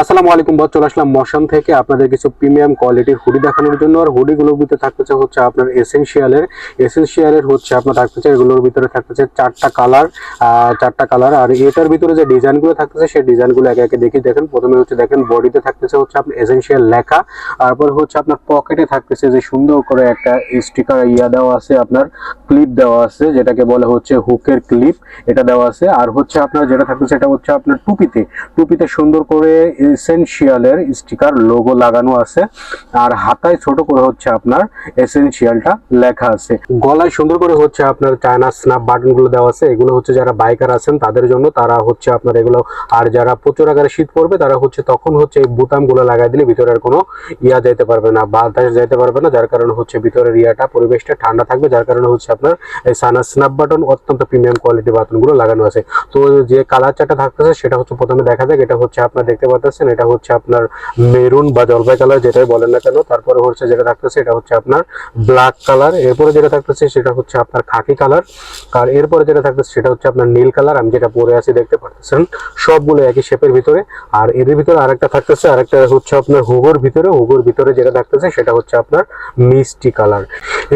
আসসালামু আলাইকুম বস, চলে আসলাম মশান থেকে। আপনাদের কিছু প্রিমিয়াম কোয়ালিটির হুডি দেখানোর জন্য, আর হুডিগুলোর ভিতরে থাকতেছে হচ্ছে আপনার এসেনশিয়ালের এসেনশিয়ালের হচ্ছে আপনার থাকতেছে, এগুলোর ভিতরে থাকতেছে চারটা কালার চারটা কালার আর এটার ভিতরে যে ডিজাইনগুলো থাকতেছে, সেই ডিজাইনগুলো একে একে দেখি, দেখেন। প্রথমে হচ্ছে দেখেন বডিতে থাকতেছে হচ্ছে আপনার এসেনশিয়াল লেখা। তারপর হচ্ছে আপনার পকেটে থাকতেছে যে সুন্দর করে একটা স্টিকার ইয়া দেওয়া আছে, আপনার ক্লিপ দেওয়া আছে, যেটাকে বলে হচ্ছে হুকের ক্লিপ এটা দেওয়া আছে। আর হচ্ছে আপনার যেটা থাকতেছে, এটা হচ্ছে আপনার টুপিতে। টুপিতে সুন্দর করে এসেনশিয়ালের স্টিকার লোগো লাগানো আছে। আর হাতায় ছোট করে হচ্ছে আপনার এসেনশিয়ালটা লেখা আছে। গলায় সুন্দর করে হচ্ছে আপনার চায়না স্ন্যাপ বাটনগুলো দেওয়া আছে। এগুলো হচ্ছে যারা বাইকার আছেন, তাদের জন্য তারা হচ্ছে আপনার এগুলো, আর যারা প্রচুর আকারে শীত পড়বে, তারা হচ্ছে তখন হচ্ছে এই বোতামগুলো লাগাই দিলে ভিতরের কোনো ইয়া যাইতে পারবে না বাতাস যাইতে পারবে না, যার কারণে হচ্ছে ভিতরের ইয়াটা, পরিবেশটা ঠান্ডা থাকবে, যার কারণে হচ্ছে আপনার এই সানা স্ন্যাপ বাটন অত্যন্ত প্রিমিয়াম কোয়ালিটি বাটনগুলো লাগানো আছে। তো যে কালার চারটা থাকতেছে, সেটা হচ্ছে প্রথমে দেখা যাক, এটা হচ্ছে আপনার দেখতে পাচ্ছেন এটা হচ্ছে আপনার মেরুন বা জলপাই কালার যেটাই বলেন না কেন, তারপরে হচ্ছে যেটা থাকতেছে, এটা হচ্ছে আপনার ব্ল্যাক কালার। এরপরে যেটা থাকতেছে, সেটা হচ্ছে আপনার খাকি কালার। আর এরপরে যেটা থাকতেছে, সেটা হচ্ছে আপনার নীল কালার। আমি যেটা পরে আছি, দেখতে পাচ্ছেন সবগুলো একই শেপের ভিতরে। আর এর ভিতরে আরেকটা থাকতেছে, আরেকটা হচ্ছে আপনার হুগোর ভিতরে। হুগোর ভিতরে যেটা থাকতেছে, সেটা হচ্ছে আপনার মিষ্টি কালার।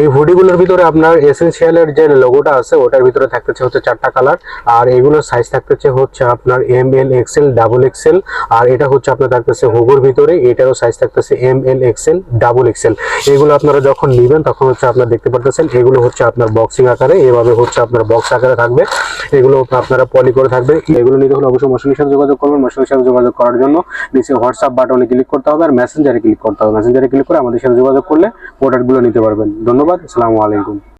এই হুডিগুলোর ভিতরে আপনার এসেনশিয়ালের যে লোগোটা আছে, ওটার ভিতরে থাকতেছে হচ্ছে চারটা কালার। আর এগুলোর সাইজ থাকতেছে হচ্ছে আপনার M L XL double XL আর এটা হচ্ছে আপনার থাকতেছে হুগোর ভিতরে, এটারও সাইজ থাকতেছে M L XL double XL এগুলো আপনারা যখন নেবেন, তখন হচ্ছে আপনারা দেখতে পারতেছেন, এগুলো হচ্ছে আপনার বক্সিং আকারে, এভাবে হচ্ছে আপনার বক্স আকারে থাকবে। এগুলো আপনারা পলি করে থাকবে এগুলো নিতে হলে অবশ্যই মশানির সাথে যোগাযোগ করবেন। মশানির সাথে যোগাযোগ করার জন্য নিচে হোয়াটসঅ্যাপ বাটনে ক্লিক করতে হবে আর মেসেঞ্জারে ক্লিক করতে হবে। মেসেঞ্জারে ক্লিক করে আমাদের সাথে যোগাযোগ করলে প্রোডাক্টগুলো নিতে পারবেন। ধন্যবাদ, আসসালামু আলাইকুম।